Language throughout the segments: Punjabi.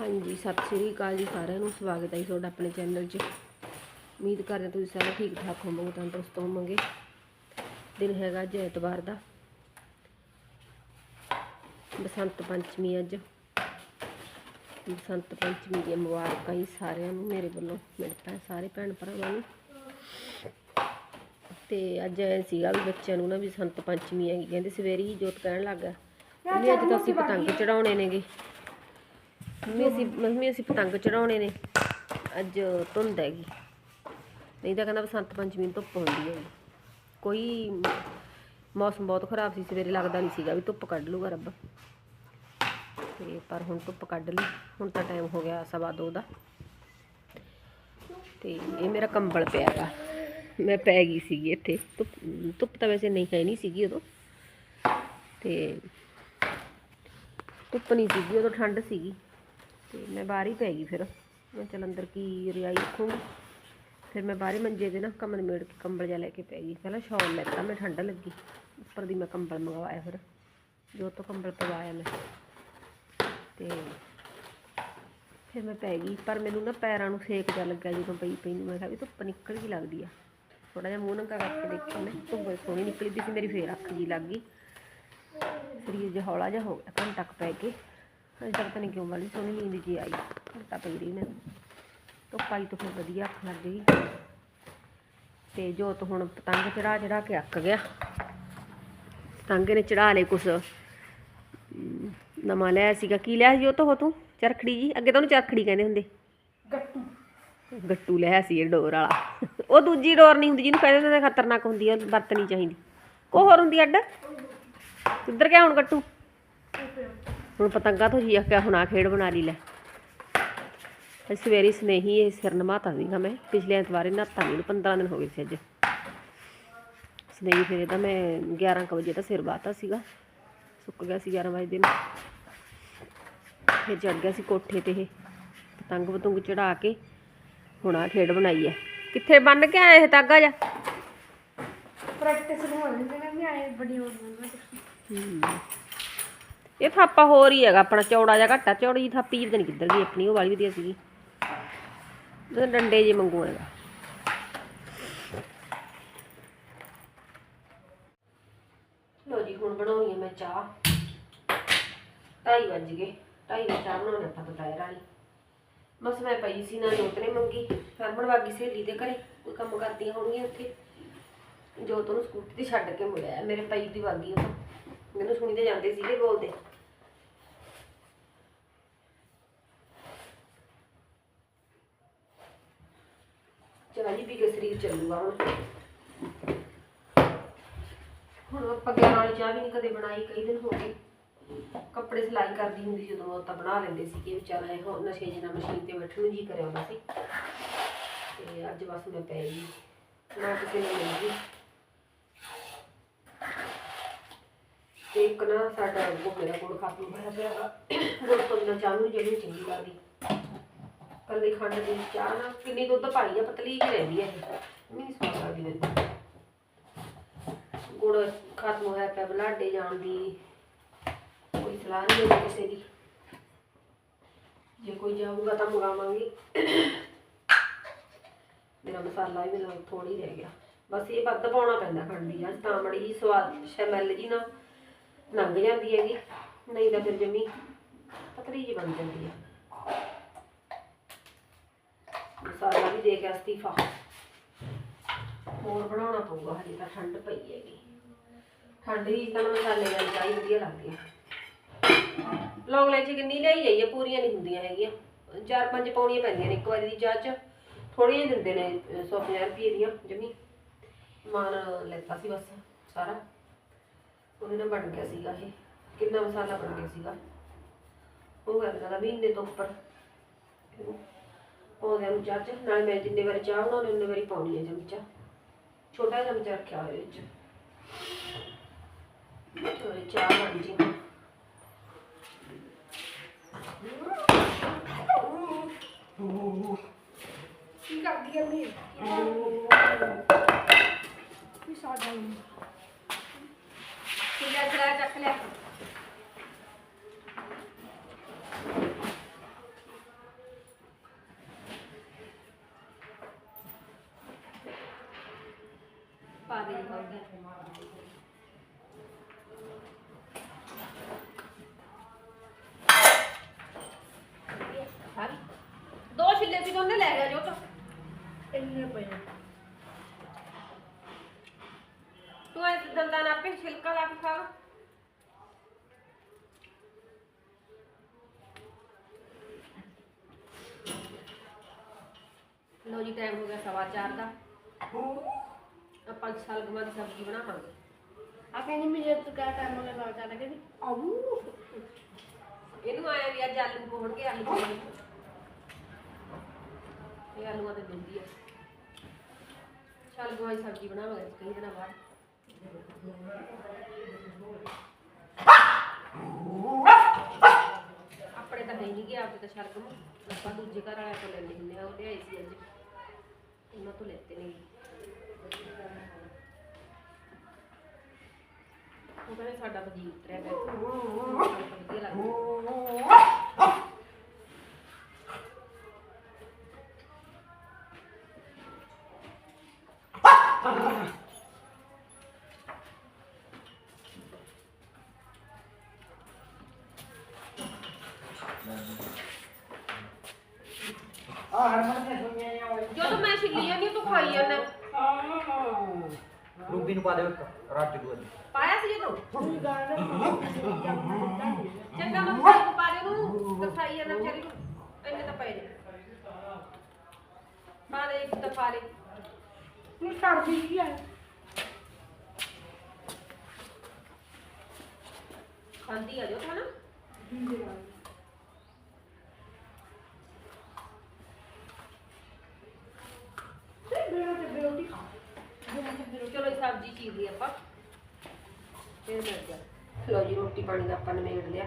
ਹਾਂਜੀ, ਸਤਿ ਸ਼੍ਰੀ ਅਕਾਲ ਜੀ ਸਾਰਿਆਂ ਨੂੰ, ਸਵਾਗਤ ਹੈ ਜੀ ਤੁਹਾਡਾ ਆਪਣੇ ਚੈਨਲ 'ਚ। ਉਮੀਦ ਕਰਦੇ ਹਾਂ ਤੁਸੀਂ ਸਾਰੇ ਠੀਕ ਠਾਕ ਹੋਵੋਗੇ, ਤੰਦਰੁਸਤ ਹੋਵੋਗੇ। ਦਿਨ ਹੈਗਾ ਅੱਜ ਐਤਵਾਰ ਦਾ। ਬਸੰਤ ਪੰਚਮੀ ਅੱਜ। ਬਸੰਤ ਪੰਚਮੀ ਦੀਆਂ ਮੁਬਾਰਕਾਂ ਜੀ ਸਾਰਿਆਂ ਨੂੰ, ਮੇਰੇ ਵੱਲੋਂ ਮੇਰੇ ਭੈਣ, ਸਾਰੇ ਭੈਣ ਭਰਾਵਾਂ ਨੂੰ। ਤੇ ਅੱਜ ਐ ਸੀਗਾ ਵੀ ਬੱਚਿਆਂ ਨੂੰ ਨਾ ਵੀ ਸੰਤ ਪੰਚਮੀ ਹੈਗੀ, ਕਹਿੰਦੇ ਸਵੇਰੇ ਹੀ ਜੋਤ ਕਹਿਣ ਲੱਗ ਗਿਆ। ਅੱਜ ਤਾਂ ਅਸੀਂ ਪਤੰਗ ਚੜਾਉਣੇ ਨੇਗੇ। ਮੰਮੀ ਅਸੀਂ ਮੰਮੀ ਅਸੀਂ ਪਤੰਗ ਚੜਾਉਣੇ ਨੇ। ਅੱਜ ਧੁੰਦ ਹੈਗੀ। ਨਹੀਂ ਤਾਂ ਕਹਿੰਦਾ ਬਸੰਤ ਪੰਚਮੀ ਨੂੰ ਧੁੱਪ ਹੁੰਦੀ ਹੈਗੀ। ਕੋਈ ਮੌਸਮ ਬਹੁਤ ਖਰਾਬ ਸੀ, ਸਵੇਰੇ ਲੱਗਦਾ ਨਹੀਂ ਸੀਗਾ ਵੀ ਧੁੱਪ ਕੱਢ ਲੂਗਾ ਰੱਬ। ਤੇ ਪਰ ਹੁਣ ਧੁੱਪ ਕੱਢ ਲਈ। ਹੁਣ ਤਾਂ ਟਾਈਮ ਹੋ ਗਿਆ ਸਵਾ ਦੋ ਦਾ। ਤੇ ਇਹ ਮੇਰਾ ਕੰਬਲ ਪਿਆ ਗਾ। ਮੈਂ ਪੈ ਗਈ ਸੀਗੀ ਇੱਥੇ। ਧੁੱਪ ਧੁੱਪ ਤਾਂ ਵੈਸੇ ਨਹੀਂ ਹੈ ਨਹੀਂ ਸੀਗੀ ਉਦੋਂ। ਤੇ ਧੁੱਪ ਨਹੀਂ ਸੀਗੀ, ਉਦੋਂ ਠੰਡ ਸੀਗੀ। ਤੇ ਮੈਂ ਬਾਹਰ ਹੀ ਪੈ ਗਈ ਫਿਰ। ਮੈਂ ਚਲ ਅੰਦਰ ਕੀ ਰਿਆਈ ਰੱਖੂੰਗੀ। ਫਿਰ ਮੈਂ ਬਾਹਰੇ ਮੰਜੇ ਦੇ ਨਾ ਕਮਰ ਮੇੜ ਕੇ ਕੰਬਲ ਜਿਹਾ ਲੈ ਕੇ ਪੈ ਗਈ। ਪਹਿਲਾਂ ਸ਼ਾਲ ਲੈਤਾ, ਮੈਂ ਠੰਡ ਲੱਗੀ। ਉੱਪਰ ਦੀ ਮੈਂ ਕੰਬਲ ਮੰਗਵਾਇਆ ਫਿਰ। ਜੋ ਤੋਂ ਕੰਬਲ ਪਵਾਇਆ ਮੈਂ। ਤੇ ਫਿਰ ਮੈਂ ਪੈ ਗਈ। ਪਰ ਮੈਨੂੰ ਨਾ ਪੈਰਾਂ ਨੂੰ ਸੇਕ ਜਿਹਾ ਲੱਗਾ ਜਦੋਂ ਪਈ ਪਈ ਨੂੰ। ਮੈਂ ਕਿਹਾ ਵੀ ਧੁੱਪ ਨਿਕਲ ਗਈ ਲੱਗਦੀ ਆ। ਥੋੜਾ ਜਿਹਾ ਮੂੰਹ ਨੰਗਾ ਕਰਕੇ ਦੇਖਿਆ ਮੈਂ। ਧੁੱਪ ਸੋਹਣੀ ਨਿਕਲੀ ਦੀ ਸੀ, ਮੇਰੀ ਫੇਰ ਅੱਖ ਜੀ ਲੱਗ ਗਈ। ਸਰੀਰ ਜਿਹਾ ਹੌਲਾ ਜਿਹਾ ਹੋ ਗਿਆ, ਘੰਟਾ ਕੁ ਪੈ ਕੇ। ਅਜੇ ਤੱਕ ਤਾਂ ਨਹੀਂ ਕਿਉਂ ਵਾਲੀ ਸੋਹਣੀ ਨੀਂਦ ਜੀ ਆਈ। ਘੰਟਾ ਪਈ ਰਹੀ ਮੈਂ ਧੁੱਪ ਆਈ ਤੋਂ ਫਿਰ ਵਧੀਆ ਅੱਖ ਲੱਗ ਗਈ ਤੇ ਜੋਤ ਹੁਣ ਪਤੰਗ ਚੜਾ ਚੜਾ ਕੇ ਅੱਕ ਗਿਆ। ਪਤੰਗ ਨੇ ਚੜਾ ਲਏ ਕੁਛ। ਨਵਾਂ ਲਿਆ ਸੀਗਾ। ਕੀ ਲਿਆ ਸੀ ਉਹ ਤੋਂ ਤੂੰ? ਚਰਖੜੀ ਜੀ। ਅੱਗੇ ਤਾਂ ਉਹਨੂੰ ਚਰਖੜੀ ਕਹਿੰਦੇ ਹੁੰਦੇ। ਗੱਟੂ। ਗੱਟੂ ਲਿਆ ਸੀ ਇਹ ਡੋਰ ਵਾਲਾ। ਉਹ ਦੂਜੀ ਡੋਰ ਨਹੀਂ ਹੁੰਦੀ ਜਿਹਨੂੰ ਕਹਿੰਦੇ ਹੁੰਦੇ ਨੇ ਖਤਰਨਾਕ ਹੁੰਦੀ ਆ ਵਰਤਣੀ ਚਾਹੀਦੀ। ਕੋ ਹੋਰ ਹੁੰਦੀ ਅੱਡ? ਕਿੱਧਰ ਗਿਆ ਹੁਣ ਗੱਟੂ? ਹੁਣ ਪਤੰਗਾ ਤੋਂ ਜੀ ਆਖਿਆ ਹੁਣ ਆ ਖੇਡ ਬਣਾ ਲਈ ਲੈ। ਅੱਜ ਸਵੇਰੇ ਸਨੇਹੀ ਇਹ ਸਿਰ ਨਮਾਤਾ ਸੀਗਾ ਮੈਂ ਪਿਛਲੇ ਐਤਵਾਰ ਹੀ ਨਹਾਤਾ ਨਹੀਂ 15 ਦਿਨ ਹੋ ਗਏ ਸੀ ਅੱਜ। ਸਨੇਹੀ ਫਿਰ ਇਹਦਾ ਮੈਂ 11 ਕੁ ਵਜੇ ਦਾ ਸਿਰ ਬਾਤਾ ਸੀਗਾ ਸੁੱਕ ਗਿਆ ਸੀ 11 ਵਜੇ ਨੂੰ ਫਿਰ ਚੜ ਗਿਆ ਸੀ ਕੋਠੇ ਤੇ ਇਹ ਪਤੰਗ ਪਤੰਗ ਚੜਾ ਕੇ ਹੁਣ ਆ ਖੇਡ ਬਣਾਈ ਹੈ ਕਿੱਥੇ ਬੰਨ ਕੇ ਆਏ ਇਹ ਤਾਗਾ ਜਾ? ਪ੍ਰੈਕਟਿਸ ਨੂੰ ਹੋਣੀ ਤੇ ਮੈਂ ਆਏ ਬੜੀ ਹੋ। ਗਈ ਇਹ ਥਾਪਾ ਹੋਰ ਹੀ ਹੈਗਾ, ਆਪਣਾ ਚੌੜਾ ਜਿਹਾ ਘੱਟਾ, ਚੌੜੀ ਜਿਹੀ ਥਾਪੀ ਜਿਹੀ ਪਤਾ ਨਹੀਂ ਕਿੱਧਰ ਗਈ, ਆਪਣੀ ਉਹ ਵਾਲੀ ਵਧੀਆ ਸੀਗੀ। ਡੰਡੇ ਜੇ ਮੰਗੂ ਹੈਗਾ। ਲੋ ਜੀ, ਹੁਣ ਬਣਾਉਣੀ ਹੈ ਮੈਂ ਚਾਹ। ਢਾਈ ਵੱਜ ਗਏ, ਢਾਈ ਵਜੇ ਚਾਹ ਬਣਾਉਣੀ ਆਪਾਂ ਦੁਪਹਿਰ ਵਾਲੀ। ਬਸ ਮੈਂ ਪਈ ਸੀ ਨਾ ਜੋਤ ਨੇ ਮੰਗੀ, ਹਰਮਨ ਵਾਗੀ ਸਹੇਲੀ ਦੇ ਘਰੇ, ਕੋਈ ਕੰਮ ਕਰਦੀਆਂ ਹੋਣਗੀਆਂ ਉੱਥੇ ਜੋਤ ਨੂੰ ਸਕੂਟੀ ਤੇ ਛੱਡ ਕੇ ਮੁੜਿਆ, ਮੇਰੇ ਪਈ ਦੀ ਵਾਗੀ ਉਹ ਮੈਨੂੰ ਸੁਣੀ ਤੇ ਜਾਂਦੇ ਸੀਗੇ ਬੋਲਦੇ। ਚਾਹ ਜੀ ਪੀ ਕੇ ਸਰੀਰ ਚੱਲੂਗਾ ਹੁਣ। ਹੁਣ ਆਪਾਂ ਗਿਆਰਾਂ ਵਾਲੀ ਚਾਹ ਵੀ ਨਹੀਂ ਕਦੇ ਬਣਾਈ, ਕਈ ਦਿਨ ਹੋ ਗਏ। ਕੱਪੜੇ ਸਿਲਾਈ ਕਰਦੀ ਹੁੰਦੀ ਜਦੋਂ ਉਹ ਤਾਂ ਬਣਾ ਲੈਂਦੇ ਸੀ ਕਿ ਵਿਚਾਰਾ ਇਹ ਨਸ਼ੇ ਜਿਹਨਾਂ ਮਸ਼ੀਨ ਤੇ ਬੈਠਣ ਨੂੰ ਜੀ ਕਰਿਆ ਹੁੰਦਾ ਸੀ। ਤੇ ਅੱਜ ਬਸ ਮੈਂ ਪੈ ਗਈ। ਨਾ ਕਿਸੇ ਨੇ ਮਿਲ ਗਈ ਤੇ ਇੱਕ ਨਾ ਸਾਡਾ ਉਹ ਮੇਰਾ ਕੋਲ ਖਾਤੂ ਹੋਇਆ ਪਿਆ ਗੁੜ ਤੋਂ ਬਿਨਾਂ ਚਾਹ ਨੂੰ ਜਿਹੜੀ ਚੰਗੀ ਲੱਗਦੀ। ਕੱਲੀ ਖੰਡ ਦੀ ਚਾਹ ਨਾ ਕਿੰਨੀ ਦੁੱਧ ਪਾਈ ਆ, ਪਤਲੀ ਜਿਹੀ ਰਹਿੰਦੀ ਹੈ ਇਹ। ਨਹੀਂ ਸਵਾਦ ਲੱਗਦੀ ਮੈਨੂੰ ਗੁੜ ਖਤਮ ਹੋਇਆ ਪਿਆ, ਬਲਾਡੇ ਜਾਣ ਦੀ। ਕੋਈ ਸਲਾਹ ਨਹੀਂ ਹੋਈ ਕਿਸੇ ਦੀ। ਜੇ ਕੋਈ ਜਾਊਗਾ ਤਾਂ ਮੰਗਾਵਾਂਗੇ। ਮੇਰਾ ਮਸਾਲਾ ਵੀ ਮੈਨੂੰ ਥੋੜੀ ਰਹਿ ਗਿਆ। ਬਸ ਇਹ ਵੱਧ ਪਾਉਣਾ ਪੈਂਦਾ ਖੰਡ ਦੀ ਅੱਜ ਤਾਂ ਮੜੀ ਜੀ ਸਵਾਦ ਸ਼ਮੈਲ ਜੀ ਨਾ ਲੰਘ ਜਾਂਦੀ ਹੈਗੀ। ਨਹੀਂ ਤਾਂ ਫਿਰ ਜਮੀ ਪਤਲੀ ਜੀ ਬਣ ਜਾਂਦੀ ਹੈ ਮਸਾਲਾ ਅਸਤੀਫਾ। ਹੋਰ ਬਣਾਉਣਾ ਪਊਗਾ ਹਜੇ ਤਾਂ, ਠੰਡ ਪਈ ਹੈਗੀ। ਠੰਡ ਦੀ ਤਾਂ ਮਸਾਲੇ ਨਾਲ ਚਾਹੀ ਵਧੀਆ ਲੱਗਦੀ ਹੈ ਲੌਂਗ ਲੈਚੀ ਕਿੰਨੀ ਲਈ ਜਾਈਏ ਪੂਰੀਆਂ ਨਹੀਂ ਹੁੰਦੀਆਂ ਹੈਗੀਆਂ। ਚਾਰ ਪੰਜ ਪਾਉਣੀਆਂ ਪੈਂਦੀਆਂ ਨੇ ਇੱਕ ਵਾਰੀ ਦੀ ਚਾਹ ਚ। ਥੋੜੀਆਂ ਹੀ ਦਿੰਦੇ ਨੇ 150 ਰੁਪਏ ਦੀਆਂ, ਜਮੀ। ਮਾਨ ਲੈਤਾ ਸੀ ਬਸ ਸਾਰਾ। ਉਹਦੇ ਨਾਲ ਬਣ ਗਿਆ ਸੀਗਾ ਇਹ। ਕਿੰਨਾ ਮਸਾਲਾ ਬਣ ਗਿਆ ਸੀਗਾ। ਉਹ ਗੱਲ ਦਾ ਮਹੀਨੇ ਤੋਂ ਉੱਪਰ। ਉਹਦੇ ਨੂੰ ਚਾਹ ਚ, ਨਾਲ ਮੈਂ ਜਿੰਨੇ ਵਾਰੀ ਚਾਹ ਬਣਾਉਣੀ, ਉਹਨੇ ਵਾਰੀ ਪਾਉਣੀ ਹੈ ਚਮਚਾ। ਛੋਟਾ ਜਿਹਾ ਚਮਚਾ ਰੱਖਿਆ ਹੋਇਆ ਵਿੱਚ ਚਲੋ ਇਹ ਚਾਹ ਬਣ ਜੀ ਕੀ ਕਰਦੀ ਆ ਮੈਂ ਕੀ ਸਾਡਾ ਨਹੀਂ ਲੈ ਚਲਾ ਚੱਕ ਲਿਆ ਪਾ ਦੇ ਦੋ ਛਿੱਲੇ ਸੀ ਉਹਨੇ ਲੈ ਗਿਆ ਜੋ ਤਾਂ ਇੰਨੇ ਪਏ। ਤੂੰ ਇਹ ਦੰਦਾਂ ਨਾਲ ਆਪੇ ਛਿਲਕਾ ਲਾ ਕੇ ਖਾ ਲਾ। ਲੋ ਜੀ ਟਾਈਮ ਹੋ ਗਿਆ ਸਵਾ ਚਾਰ ਦਾ। ਆਪਾਂ ਸਲਗਮਾਂ ਦੀ ਸਬਜ਼ੀ ਬਣਾਵਾਂਗੇ। ਆ ਕਹਿੰਦੀ ਮੇਰੇ ਤੋਂ ਕਿਆ ਟਾਈਮ ਹੋ ਗਿਆ ਬਾਹਰ ਜਾਣਾ ਕਹਿੰਦੀ ਆਉ ਇਹਨੂੰ ਆਇਆ ਵੀ ਅੱਜ ਆਲੂ ਹੋਣਗੇ ਆਲੂ ਪਾਉਣੇ। ਇਹ ਆਲੂਆਂ ਤੇ ਦਿੰਦੀ ਆ। ਸਲਗਮਾਂ ਦੀ ਸਬਜ਼ੀ ਬਣਾਵਾਂਗੇ ਕਈ ਦਿਨਾਂ ਬਾਅਦ। ਆਪਣੇ ਤਾਂ ਨਹੀਂ ਗਿਆ ਆਪੇ ਤਾਂ ਸ਼ਲਗਮ ਆਪਾਂ ਦੂਜੇ ਘਰ ਵਾਲਿਆਂ ਤੋਂ ਲੈਂਦੇ ਹੁੰਦੇ ਆ ਉਹ ਲਿਆਈ ਸੀ ਅੱਜ। ਉਹਨਾਂ ਤੋਂ ਲੈਤੇ ਨੇ ਉਹ ਕਹਿੰਦੇ ਸਾਡਾ ਵਜੀਰ ਉਤਰਿਆ ਗਿਆ ਵਧੀਆ ਲੱਗਦਾ ਆ ਹਰਮਨ ਨੇ ਸੁਣਿਆ ਜਦੋਂ ਮੈਂ ਛਿੱਲੀ ਜਾਂਦੀ ਹਾਂ, ਤੂੰ ਖਾਈ ਜਾਂਦਾ। ਰੂਬੀ ਨੂੰ ਪਾ ਦੇ ਇੱਕ ਰੱਜ ਦੂ ਅੱਜ ਪਾਇਆ ਸੀ ਜਦੋਂ? ਤੂੰ ਗਾਣਾ ਚੰਗਾ ਮੈਂ ਖਾਈ ਨੂੰ ਪਾ ਦੇ ਨੂੰ ਤੇ ਖਾਈ ਜਾਂਦਾ ਵਿਚਾਰੀ ਨੂੰ। ਇੰਨੇ ਤਾਂ ਪਏ ਨੇ ਪਾ ਦੇ ਇੱਕ ਤਾਂ ਪਾ ਦੇ। ਤੂੰ ਕਰਦੀ ਕੀ ਆ? ਖਾਂਦੀ ਆ ਜੋ ਹਨਾ ਤੇ ਮੇਰਾ ਤੇ ਬੇਟੀ ਖਾ ਮੇਰਾ ਤੇ ਬੇਟੀ ਚਲੋ ਇਹ ਸਬਜ਼ੀ ਚੀਰ ਲਈ ਆਪਾਂ ਫਿਰ ਮਿਲ ਜਾ ਲਓ ਜੀ, ਰੋਟੀ ਪਾਣੀ ਦਾ ਆਪਾਂ ਨਿਬੇੜ ਲਿਆ।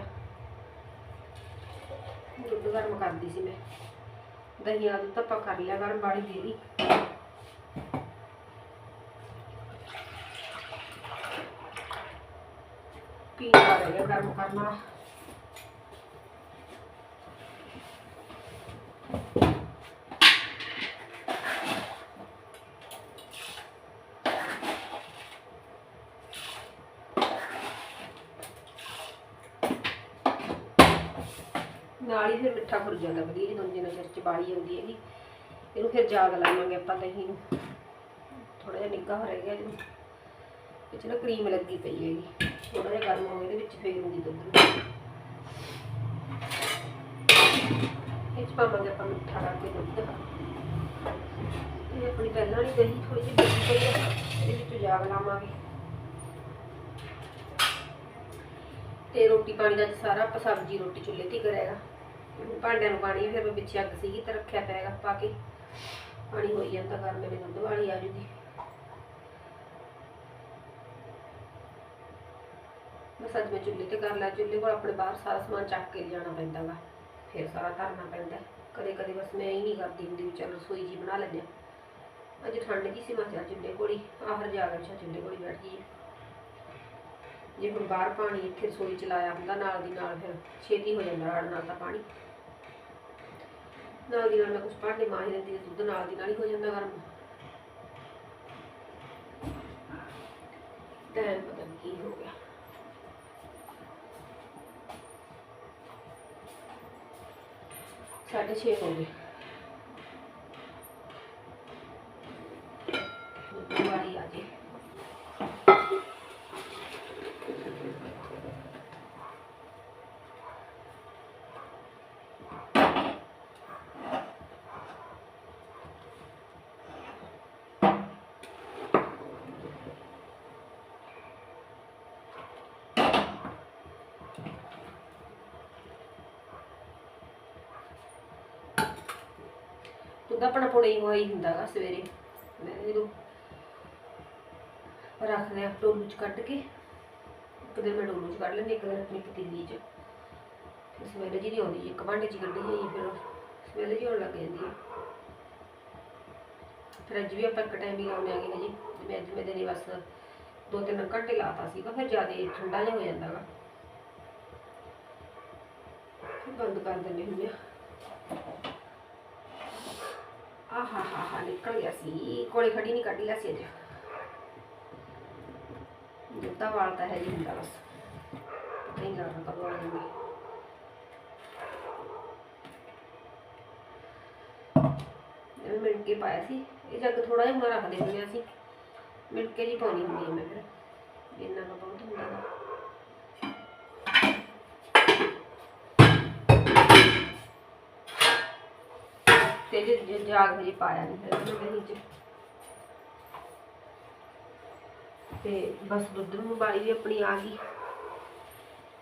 ਦੁੱਧ ਗਰਮ ਕਰਦੀ ਸੀ ਮੈਂ। ਦਹੀਂ ਆਲੂ ਤਾਂ ਆਪਾਂ ਕਰ ਲਿਆ, ਗਰਮ ਬਾੜੀ ਦੇ ਦੀ ਪੀਣਾ ਰਹਿ ਗਿਆ ਗਰਮ ਕਰਨਾ ਨਾਲ ਹੀ ਫਿਰ ਮਿੱਠਾ ਖੁਰ ਜਾਂਦਾ ਵਧੀਆ ਜਦੋਂ ਜਿੰਨਾ ਚਿਰ ਚ ਬਾਲੀ ਆਉਂਦੀ ਹੈਗੀ ਇਹਨੂੰ ਫਿਰ ਜਾਗ ਲਾਵਾਂਗੇ ਆਪਾਂ ਦਹੀਂ ਨੂੰ। ਥੋੜਾ ਜਿਹਾ ਨਿੱਘਾ ਹੋ ਰਹਿ ਇਹਨੂੰ। ਵਿੱਚ ਨਾ ਕਰੀਮ ਲੱਗੀ ਪਈ ਹੈਗੀ ਥੋੜਾ ਜਿਹਾ ਗਰਮ ਹੋ ਇਹਦੇ ਵਿੱਚ ਫੇਰੂੰਗੀ ਦੁੱਧ ਨੂੰ। ਇਹ ਪਾਵਾਂਗੇ ਆਪਾਂ ਮਿੱਠਾ ਰੱਖ ਕੇ ਦੁੱਧ। ਇਹ ਆਪਣੀ ਪਹਿਲਾਂ ਵਾਲੀ ਦਹੀਂ ਥੋੜੀ ਜਿਹੀ ਬਚੀ ਪਈ ਹੈ। ਇਹਦੇ ਵਿੱਚ ਜਾਗ ਲਾਵਾਂਗੇ। ਤੇ ਰੋਟੀ ਪਾਣੀ ਦਾ ਅੱਜ ਸਾਰਾ ਆਪਾਂ ਸਬਜ਼ੀ ਰੋਟੀ ਚੁੱਲ੍ਹੇ ਤੇ ਹੀ ਭਾਂਡਿਆਂ ਨੂੰ ਪਾਣੀ, ਫਿਰ ਮੈਂ ਪਿੱਛੇ ਅੱਗ ਸੀਗੀ ਤੇ ਰੱਖਿਆ ਪਿਆਗਾ ਪਾ ਕੇ। ਪਾਣੀ ਹੋਈ ਜਾਂਦਾ ਘਰ ਮੇਰੇ ਦੁੱਧ ਵਾਲੀ ਆ ਜੂਗੀ। ਬਸ ਅੱਜ ਮੈਂ ਚੁੱਲ੍ਹੇ ਤੇ ਕਰ ਲਿਆ, ਚੁੱਲ੍ਹੇ ਕੋਲ ਆਪਣੇ ਬਾਹਰ ਸਾਰਾ ਸਮਾਨ ਚੱਕ ਕੇ ਲਿਜਾਣਾ ਪੈਂਦਾ ਵਾ, ਫਿਰ ਸਾਰਾ ਧਰਨਾ ਪੈਂਦਾ। ਕਦੇ ਕਦੇ ਬਸ ਮੈਂ ਇਹ ਨਹੀਂ ਕਰਦੀ ਹੁੰਦੀ ਵੀ ਚੱਲ ਰਸੋਈ ਜੀ ਬਣਾ ਲੈਂਦੇ ਹਾਂ। ਅੱਜ ਠੰਡ ਜੀ ਸੀ, ਮੈਂ ਕਿਹਾ ਚੁੱਲ੍ਹੇ ਕੋਲ ਹੀ, ਆਹਰ ਜਾ ਕੇ ਅੱਛਾ ਚੁੱਲ੍ਹੇ ਕੋਲ ਹੀ ਬੈਠ ਗਈ ਜੇ ਹੁਣ ਬਾਹਰ ਪਾਣੀ ਇੱਥੇ ਰਸੋਈ ਚ ਲਾਇਆ ਹੁੰਦਾ, ਨਾਲ ਦੀ ਨਾਲ ਫਿਰ ਛੇਤੀ ਹੋ ਜਾਂਦਾ ਰਾੜ ਨਾਲ ਤਾਂ ਪਾਣੀ। ਨਾਲ ਦੀ ਨਾਲ ਮੈਂ ਕੁਝ ਭਾਂਡੇ ਮਾਹੀ ਲੈਂਦੀ ਹਾਂ, ਦੁੱਧ ਨਾਲ ਦੀ ਨਾਲ ਹੀ ਹੋ ਜਾਂਦਾ ਗਰਮ। ਟਾਈਮ ਪਤਾ ਕੀ ਹੋ ਗਿਆ। ਸਾਢੇ ਛੇ ਹੋ ਗਏ। ਦੁੱਧ ਵਾਲੀ ਆ ਆਪਣਾ ਪੁਣੇ ਹੀ ਹੋਈ ਹੁੰਦਾਗਾ ਸਵੇਰੇ। ਮੈਂ ਜਦੋਂ ਰੱਖਦੇ ਆ ਡੋਲੂ ਚ ਕੱਢ ਕੇ। ਇੱਕ ਦਿਨ ਮੈਂ ਡੋਲੂ ਚ ਕੱਢ ਲੈਂਦੀ, ਇੱਕ ਦਿਨ ਆਪਣੀ ਪਤੀਲੀ ਚ। ਤੇ ਜੀ ਨਹੀਂ ਆਉਂਦੀ ਇੱਕ ਭਾਂਡੇ ਚ ਕੱਢੀ ਹੋਈ ਫਿਰ ਸਵੇਰੇ ਜੀ ਆਉਣ ਲੱਗ ਜਾਂਦੀ ਹੈ ਫਿਰ ਅੱਜ ਵੀ ਆਪਾਂ ਇੱਕ ਟਾਈਮ ਹੀ ਲਾਉਣੇ ਆਗੇ ਜੀ। ਜਿਵੇਂ ਅੱਜ ਮੈਂ ਦਿਨੇ ਬਸ ਦੋ ਤਿੰਨ ਘੰਟੇ ਲਾਤਾ ਸੀਗਾ, ਫਿਰ ਜ਼ਿਆਦਾ ਠੰਡਾ ਜਿਹਾ ਹੋ ਜਾਂਦਾ ਵਾ ਬੰਦ ਕਰ ਦਿੰਦੇ ਹੁੰਦੇ ਆ। ਆਹਾ ਹਾ ਹਾ ਨਿਕਲ ਗਿਆ ਸੀ। ਕੋਲੇ ਖੜੀ ਨਹੀਂ ਕੱਢ ਲਿਆ ਸੀ ਅੱਜ। ਮੁੱਦਾ ਵਾਲ ਹੈ ਹੀ ਹੁੰਦਾ ਬਸ। ਨਹੀਂ ਲੱਗਦਾ ਕਦੋਂ ਆ ਜੂਗੀ ਇਹ ਮਿਲ ਕੇ ਪਾਇਆ ਸੀ। ਇਹ ਜੱਗ ਥੋੜਾ ਜਿਹਾ ਹੁਣ ਰੱਖਦੇ ਹੁੰਦੇ ਅਸੀਂ। ਮਿਲ ਕੇ ਜੀ ਪਾਉਣੀ ਹੁੰਦੀ ਹੈ ਮੈਂ ਫਿਰ। ਇੰਨਾ ਕੁ ਬਹੁਤ ਹੁੰਦਾ ਤੇ ਜੇ ਜਾਗ ਹਜੇ ਪਾਇਆ ਨਹੀਂ ਫਿਰ ਦਹੀਂ ਚ। ਤੇ ਬਸ ਦੁੱਧ ਨੂੰ ਉਬਾਲੀ ਵੀ ਆਪਣੀ ਆ ਗਈ।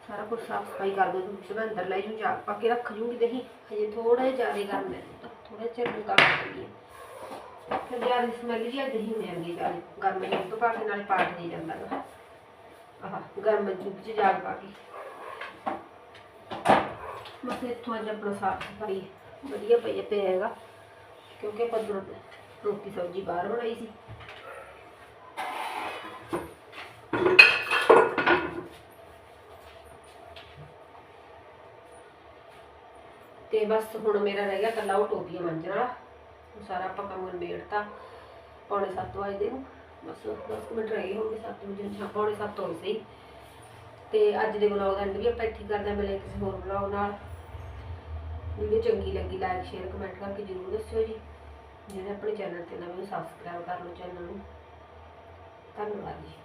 ਸਾਰਾ ਕੁਝ ਸਾਫ਼ ਸਫ਼ਾਈ ਕਰ ਦੋ ਦੁੱਧ ਮੈਂ ਅੰਦਰ ਲੈ ਜੂ ਜਾਗ ਪਾ ਕੇ ਰੱਖ ਜੂਗੀ ਦਹੀਂ। ਹਜੇ ਥੋੜਾ ਜਿਹਾ ਜ਼ਿਆਦਾ ਗਰਮ ਹੈ ਥੋੜਾ ਚਿਰ ਨੂੰ ਕਰ ਦਿੰਦੀ ਹੈ ਫਿਰ ਜ਼ਿਆਦਾ ਸਮੈਲ ਜੀ ਦਹੀਂ ਹੋ ਜਾਂਦੀ ਹੈ ਗਰਮ ਦੁੱਧ ਪਾ ਕੇ ਨਾਲੇ ਪਾਟ ਨਹੀਂ ਜਾਂਦਾ ਗਾ ਆਹ, ਗਰਮ ਦੁੱਧ ਚ ਜਾਗ ਪਾ ਕੇ। ਬਸ ਇੱਥੋਂ ਅੱਜ ਆਪਣਾ ਸਾਫ਼ ਸਫ਼ਾਈ ਵਧੀਆ ਪਈ ਪਿਆ ਹੈਗਾ। ਕਿਉਂਕਿ ਆਪਾਂ ਰੋਟੀ ਸਬਜ਼ੀ ਬਾਹਰ ਬਣਾਈ ਸੀ। ਤੇ ਬਸ ਹੁਣ ਮੇਰਾ ਰਹਿ ਗਿਆ ਕੱਲਾ ਉਹ ਟੋਪੀਆਂ ਮੰਜਣ ਵਾਲਾ। ਉਹ ਸਾਰਾ ਆਪਾਂ ਕੰਮ ਨਿਬੇੜਤਾ। ਪੌਣੇ 7 ਵਜੇ ਦੇ ਨੂੰ। ਬਸ 10 ਮਿੰਟ ਰਹਿ ਗਏ ਹੋਣਗੇ 7 ਵਜੇ ਜਾਂ ਪੌਣੇ 7 ਹੋਏ ਸਹੀ। ਤੇ ਅੱਜ ਦੇ ਵਲੌਗ ਦਾ ਐਂਡ ਵੀ ਆਪਾਂ ਇੱਥੇ ਕਰਦੇ ਹਾਂ, ਮਿਲੇ ਕਿਸੇ ਹੋਰ ਵਲੌਗ ਨਾਲ। ਵੀਡੀਓ ਚੰਗੀ ਲੱਗੀ ਲਾਈਕ ਸ਼ੇਅਰ ਕਮੈਂਟ ਕਰਕੇ ਜਰੂਰ ਦੱਸਿਓ ਜੀ। ਜਿਹੜੇ ਆਪਣੇ ਚੈਨਲ ਤੇ ਨਵੇਂ ਸਬਸਕ੍ਰਾਈਬ ਕਰ ਲਓ ਚੈਨਲ ਨੂੰ। ਧੰਨਵਾਦ ਜੀ।